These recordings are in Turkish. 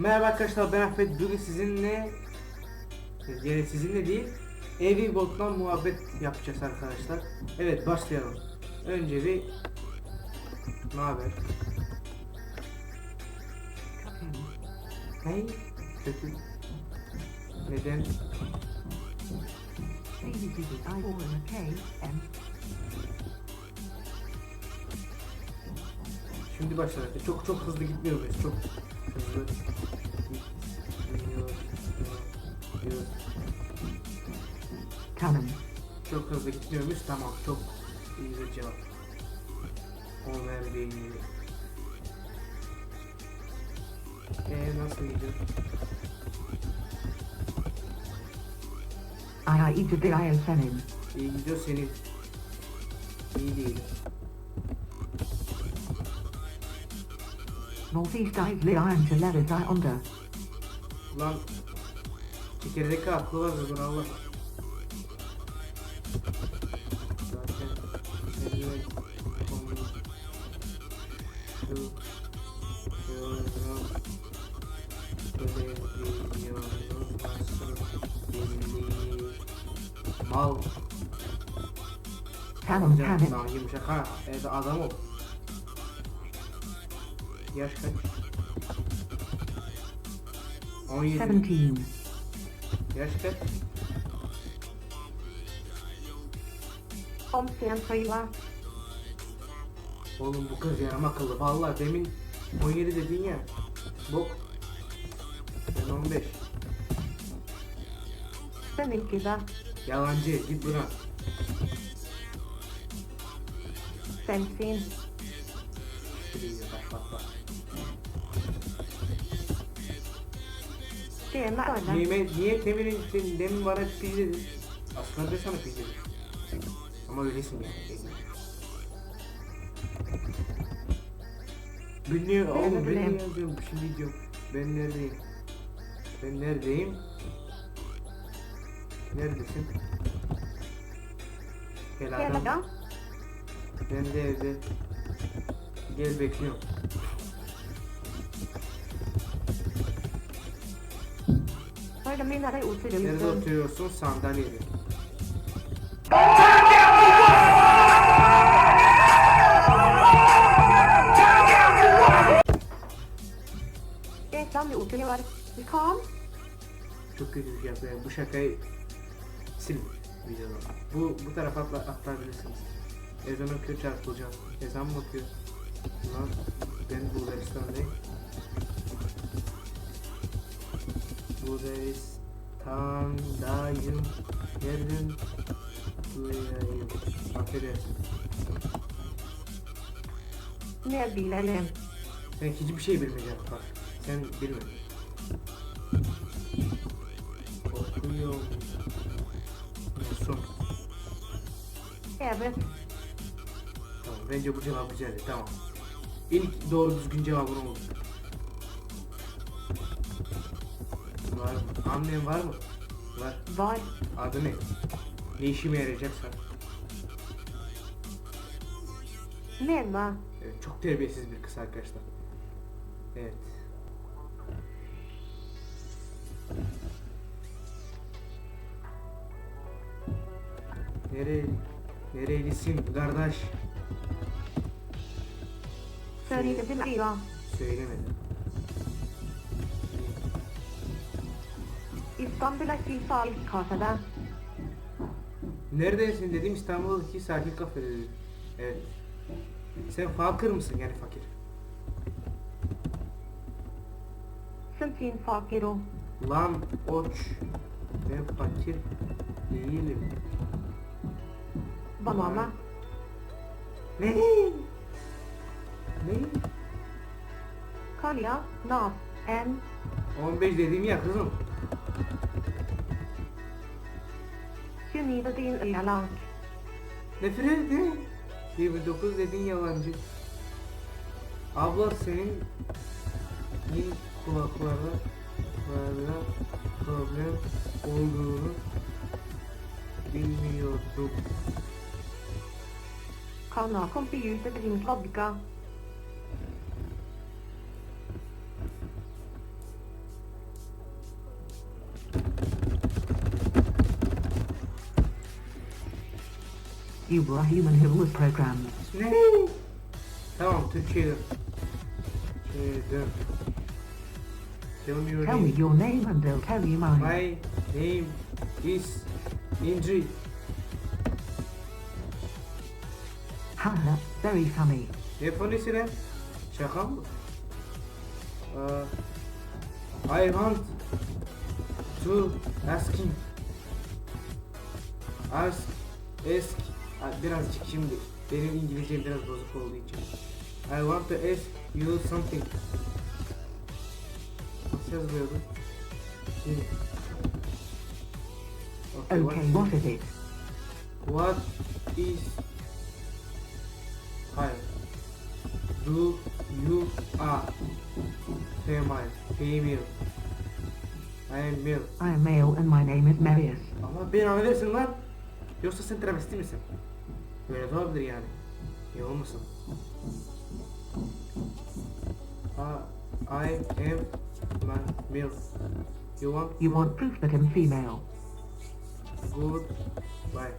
Merhaba arkadaşlar ben Afet bugün sizinle yani sizinle değil Evi Bot'tan muhabbet yapacağız arkadaşlar. Evet başlayalım. Önce bir ne haber? Hey, kötü. Neden? Şimdi başladık. Çok çok hızlı gitmiyor muyuz? Çok hızlı Muyuz? Tamam. Çok iyi bir cevap. Olmayan iyi. Eee nasıl gidiyor? Aya iti bir aya senin. İyi gidiyor senin. İyi değil. Northeast eyes li iron to let us eye under. Lan çekirdeki aklı var Allah. Tamam Canım, tamam. lan yumuşak ha evet adam ol yaş kaç 17 Seventeen. yaş kaç Omsiyan sayılar. Oğlum bu kız yarım akıllı. Vallahi demin 17 dedin ya. Bok. Ben 15. Seninki de. Yalancı. Git buna. Bak bak. Diyeme öyle. Niye, niye demin, demin bana pil dedin? Aslında ben sana pil dedim. Ama öylesin yani. Bilmiyor Ben oğlum ben ne yazıyorum şimdi diyorum. Ben neredeyim? Ben neredeyim? Neredesin? Gel Gel adam. Ben de evde. Gel bekliyorum. Nerede oturuyorsun? Sandalyede. Kom. Çok kötü bir şaka. Yani bu şakayı silin videodan. Bu bu tarafa atla, atlayabilirsiniz. Ezan okuyor çarpılacağım. Ezan mı okuyor? Lan ben Bulgaristan'dayım. Bulgaristan'dayım. Nereden duyayım? Affedersin. Ne bilelim. Sen hiçbir şey bilmeyeceksin bak. Sen bilme. Okuyor musun? Evet. Bence bu cevap güzeldi tamam. İlk doğru düzgün cevabın oldu. Var mı? Annen var mı? Var. Var. Adı ne? Ne işime yarayacaksa. Ne var? Evet, çok terbiyesiz bir kız arkadaşlar. Evet. Nere nerelisin kardeş? Söyledi biliyor. Söylemedim. İstanbul'a sihar kafede. Neredesin dedim İstanbul'daki sahil kafede dedim. Evet. Sen fakir mısın yani fakir? Sensin fakir o. Lan oç. Ben fakir değilim. Bana ama. Ne? Ne? Kalya. Nav. En. 15 dedim ya kızım. Şimdi de din yalan. Nefret ettim. 29 dedin yalancı. Abla senin iyi kulaklara kulaklara problem olduğunu bilmiyordum. Kana kom till ljuset i You were a human who was programmed. Ne? Tamam Türkçe'ye dön. Türkçe'ye dön. Tell me your Tell name. me your name and I'll tell you mine. My name is İnci. Ha, that's very funny. Ne polisi lan? Şaka mı? Uh, I want to ask ask Ha, birazcık şimdi benim İngilizcem biraz bozuk olduğu için I want to ask you something Nasıl yazılıyordu? Şimdi Okay, Okay, what is it? What is Hayır. Do you are female? Female. I am male. I am male and my name is Marius. Ama beni anlarsın lan. Yoksa sen travesti misin? Böyle de olabilir yani. İyi olmasın. Uh, I am ma- male. You want You want proof that I'm female. good? Bye.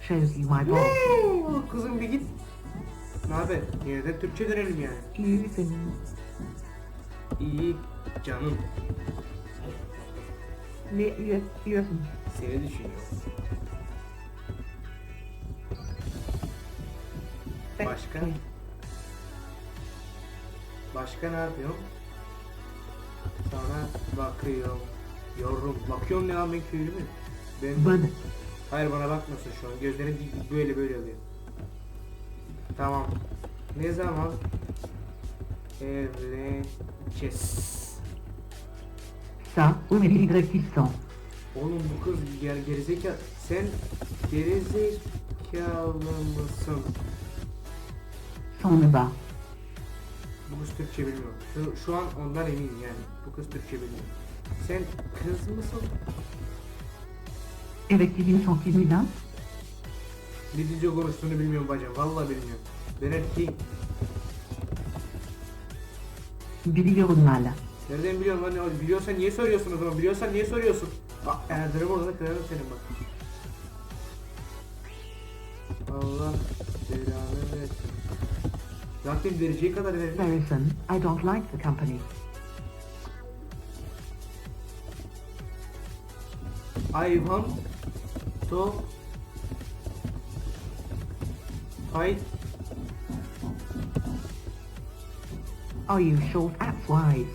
Shows you my. Oo, Kızım bir git. Ne haber? Yeniden Türkçe dönelim yani. Using. İyi canım. Ne using. Seni düşünüyor. Başka? Başka ne yapıyorum? Sana bakıyorum. Yorum. Bakıyorum ne lan ben köylü mü? Ben... Bana. Hayır bana bakmıyorsun şu an. Dik böyle böyle oluyor. Tamam. Ne zaman evleneceğiz? Ça, Y qui sont. Oğlum bu kız ger gerizekalı. Sen gerizekalı mısın? Son ne bas. Bu kız Türkçe bilmiyor. Şu, şu an ondan eminim yani. Bu kız Türkçe bilmiyor. Sen kız mısın? Avec qui sont féminins. Ne dilce konuştuğunu bilmiyorum bacım. Vallahi bilmiyorum. Ben erkeğim. Biliyorum mal. Nereden biliyorsun lan? Ne- Biliyorsan niye soruyorsun o zaman? Biliyorsan niye soruyorsun? Bak Erdem'im orada kırarım senin bak. Allah belanı Zaten vereceği kadar verir. Harrison, I don't like the company. I want to fight Are you short at wise?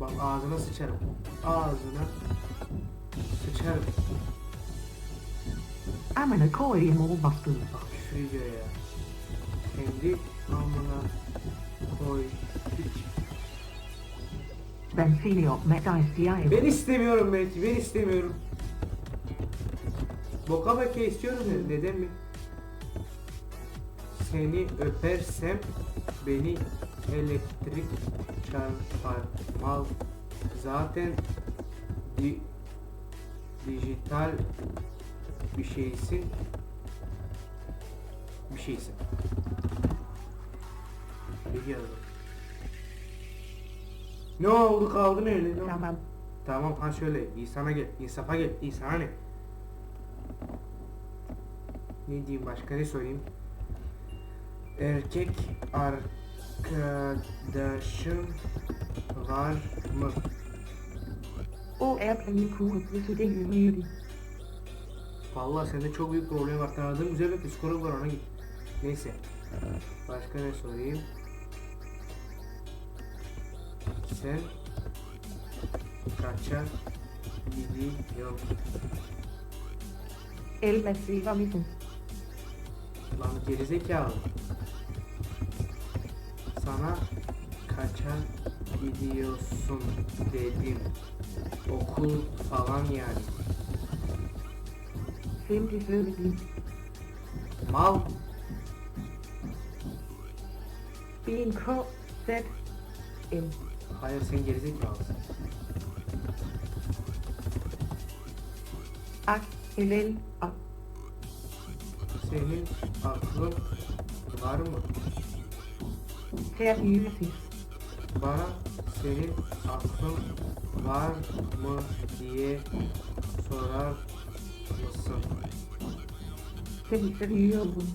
Bak ağzına sıçarım. Ağzına sıçarım. I'm an accordion all busted. Bak ediyor ya. Kendi amına koy. Hiç. Ben senior met ICI. Ben istemiyorum belki. Ben istemiyorum. Boka baka istiyorum ya. Neden mi? Seni öpersem beni elektrik çarpar. Mal. Zaten di, dijital bir şeysin. Bir şeysin. Ne yazdım? Ne oldu kaldı öyle? Ne- Tamam. Tamam ha şöyle insana gel insafa gel insana ne? Ne diyeyim başka ne söyleyeyim? Erkek arkadaşın var mı? O er kursus til det hyvrige. Vallahi sende çok büyük problem var. Tanıdığım güzel bir psikolog var ona git. Neyse. Başka ne sorayım? Sen kaça gidiyorsun? Elma silver misen. Lan gerizekalı. Sana kaça gidiyorsun dedim. Okul falan yani. Simply service. Mal. Being co set in. Hayır sen gerizekalısın. Ak, Helen, og Senin aklın var mı? Tertius. bana senin aklın var mı diye sorar mısın? Seviyorum.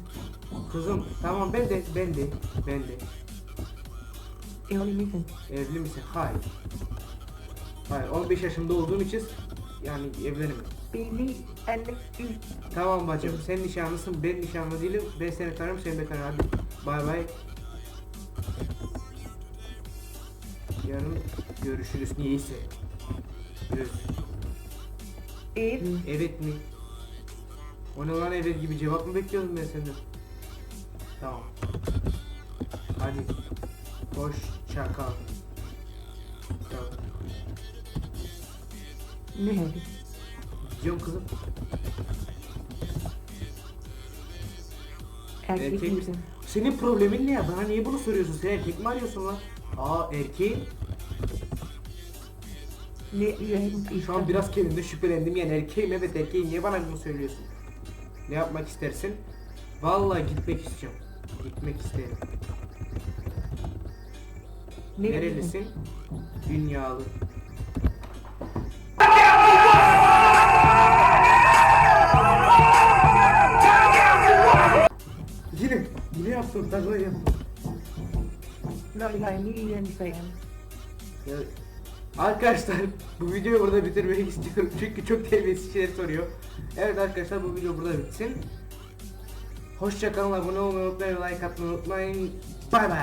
Kızım tamam ben de ben de ben de Evli misin? evli misin? Hayır. Hayır 15 yaşında olduğum için yani evlenemem. Beni üç. Tamam bacım sen nişanlısın ben nişanlı değilim ben seni tanırım sen de tanır hadi bay bay Yarın görüşürüz niyeyse Görüşürüz. Ev. Evet mi? O ne lan evet gibi cevap mı bekliyordum ben senden? Tamam. Hadi. Kal. Tamam. Nerede? Gidiyorum kızım. Erkek Erkek misin? Senin problemin ne ya? Bana niye bunu soruyorsun? Sen erkek mi arıyorsun lan? Aa erkeğim. Ne renk Şu an biraz kendimde şüphelendim yani erkeğim evet erkeğim niye bana bunu söylüyorsun? Ne yapmak istersin? Vallahi gitmek istiyorum. Gitmek isterim. Nerelisin? Dünyalı. Yine, yine yaptın taklayı yaptın. Lolay Million Fan. Ya, Arkadaşlar bu videoyu burada bitirmek istiyorum çünkü çok terbiyesiz şeyler soruyor. Evet arkadaşlar bu video burada bitsin. Hoşçakalın abone olmayı unutmayın like atmayı unutmayın. Bay bay.